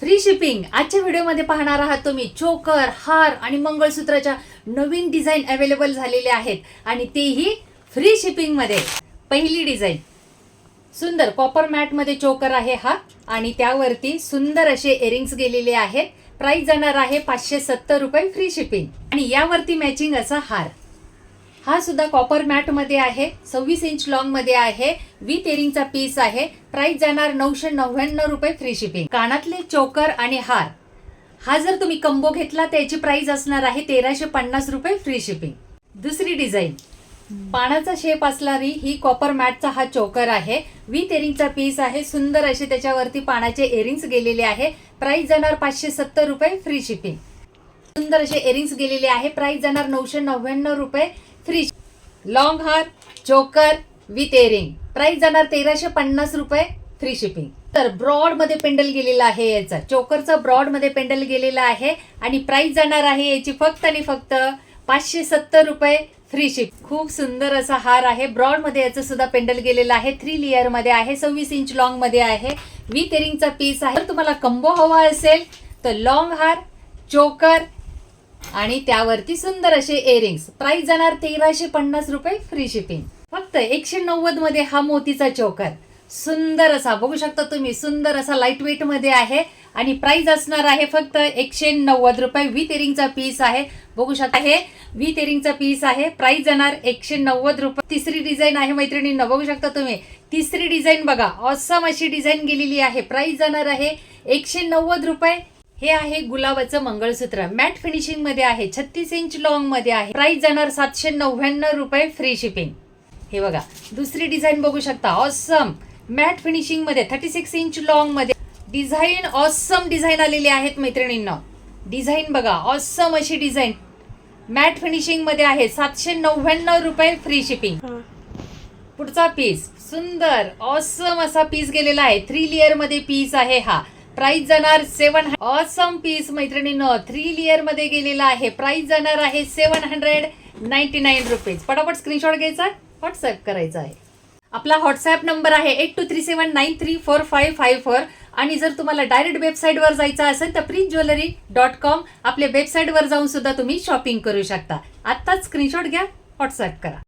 Free shipping. आजच्या व्हिडिओमध्ये पाहणार आहात तुम्ही चोकर हार आणि मंगळसूत्राच्या नवीन डिझाईन अवेलेबल झालेले आहेत आणि तेही फ्री शिपिंगमध्ये. पहिली डिझाईन. सुंदर कॉपर मॅटमध्ये चोकर आहे हा आणि त्यावरती सुंदर असे एरिंग्स गेलेले आहेत. प्राइस जाणार आहे पाचशे सत्तर रुपये फ्री शिपिंग आणि यावरती मॅचिंग असा हार. हा सुद्धा कॉपर मॅटमध्ये आहे. सव्वीस इंच लॉंगमध्ये आहे. विथ एरिंगचा पीस आहे. प्राइस जाणार नऊशे नव्याण्णव रुपये फ्री शिपिंग कानातले चोकर आणि हार. हा जर तुम्ही कंबो घेतला त्याची प्राइस असणार आहे तेराशे पन्नास रुपये फ्री शिपिंग दुसरी डिझाईन पानाचा शेप असणारी ही कॉपर मॅटचा हा चोकर आहे. विथ एरिंगचा पीस आहे. सुंदर असे त्याच्यावरती पानाचे एरिंग्स गेलेले आहे. प्राइस जाणार पाचशे सत्तर रुपये फ्री शिपिंग सुंदर असे एरिंग्स गेलेले आहे. प्राइस जाणार नऊशे नव्याण्णव रुपये फ्री लॉंग हार चोकर विथ एरिंग प्राइस जाणार तेराशे पन्नास रुपये फ्री शिपिंग तर ब्रॉडमध्ये पेंडल गेलेला आहे याचा. चोकरचा ब्रॉडमध्ये पेंडल गेलेला आहे आणि प्राइस जाणार आहे याची फक्त आणि फक्त पाचशे सत्तर रुपये फ्री शिप खूप सुंदर असा हार आहे. ब्रॉडमध्ये याचं सुद्धा पेंडल गेलेलं आहे. थ्री लेअरमध्ये आहे. सव्वीस इंच लॉंगमध्ये आहे. विथ एरिंगचा पीस आहे. जर तुम्हाला कंबो हवा असेल तर लॉंग हार चोकर आणि त्यावरती सुंदर असे एरिंग्स प्राइस जाणार तेराशे पन्नास रुपये फ्री शिपिंग फक्त एकशे नव्वदमध्ये हा मोतीचा चोकर सुंदर असा बघू शकता तुम्ही सुंदर असा लाइट वेटमध्ये आहे. आणि प्राइस असणार आहे फक्त एकशे नव्वद रुपये. विथ एरिंगचा पीस आहे. बघू शकता हे विथ एरिंगचा पीस आहे. प्राइस जाणार एकशे नव्वद रुपये. तिसरी डिझाईन आहे मैत्रिणींना बघू शकता तुम्ही. तिसरी डिझाईन बघा ऑसम अशी डिझाईन गेलेली आहे. प्राइस जाणार आहे एकशे नव्वद रुपये. हे आहे गुलाबाचं मंगळसूत्र. मॅट फिनिशिंगमध्ये आहे. छत्तीस इंच लॉंगमध्ये आहे. प्राइस जाणार सातशे नव्याण्णव रुपये फ्री शिपिंग हे बघा. दुसरी डिझाईन बघू शकता. ऑसम मॅट फिनिशिंगमध्ये थर्टी सिक्स इंच लॉंगमध्ये. डिझाईन ऑसम डिझाईन आलेली आहेत मैत्रिणींना. डिझाईन बघा. ऑसम अशी डिझाईन मॅट फिनिशिंगमध्ये आहे. सातशे नव्याण्णव रुपये फ्री शिपिंग पुढचा पीस सुंदर. ऑसम असा पीस गेलेला आहे. थ्री लेअरमध्ये पीस आहे हा. प्राइस जाणार सेवन ऑसम पीस मैत्रिणीनं थ्री लेअरमध्ये गेलेला आहे. प्राइस जाणार आहे seven hundred ninety nine rupees. पटापट स्क्रीनशॉट घ्यायचा व्हॉट्सअप करायचा आहे. आपला व्हॉट्सअप नंबर आहे eight two three seven nine three four five five four आणि जर तुम्हाला डायरेक्ट वेबसाईटवर जायचं असेल तर प्रीत ज्वेलरी डॉट कॉम आपल्या वेबसाईटवर जाऊन सुद्धा तुम्ही शॉपिंग करू शकता. आत्ताच स्क्रीनशॉट घ्या व्हॉट्सअप करा.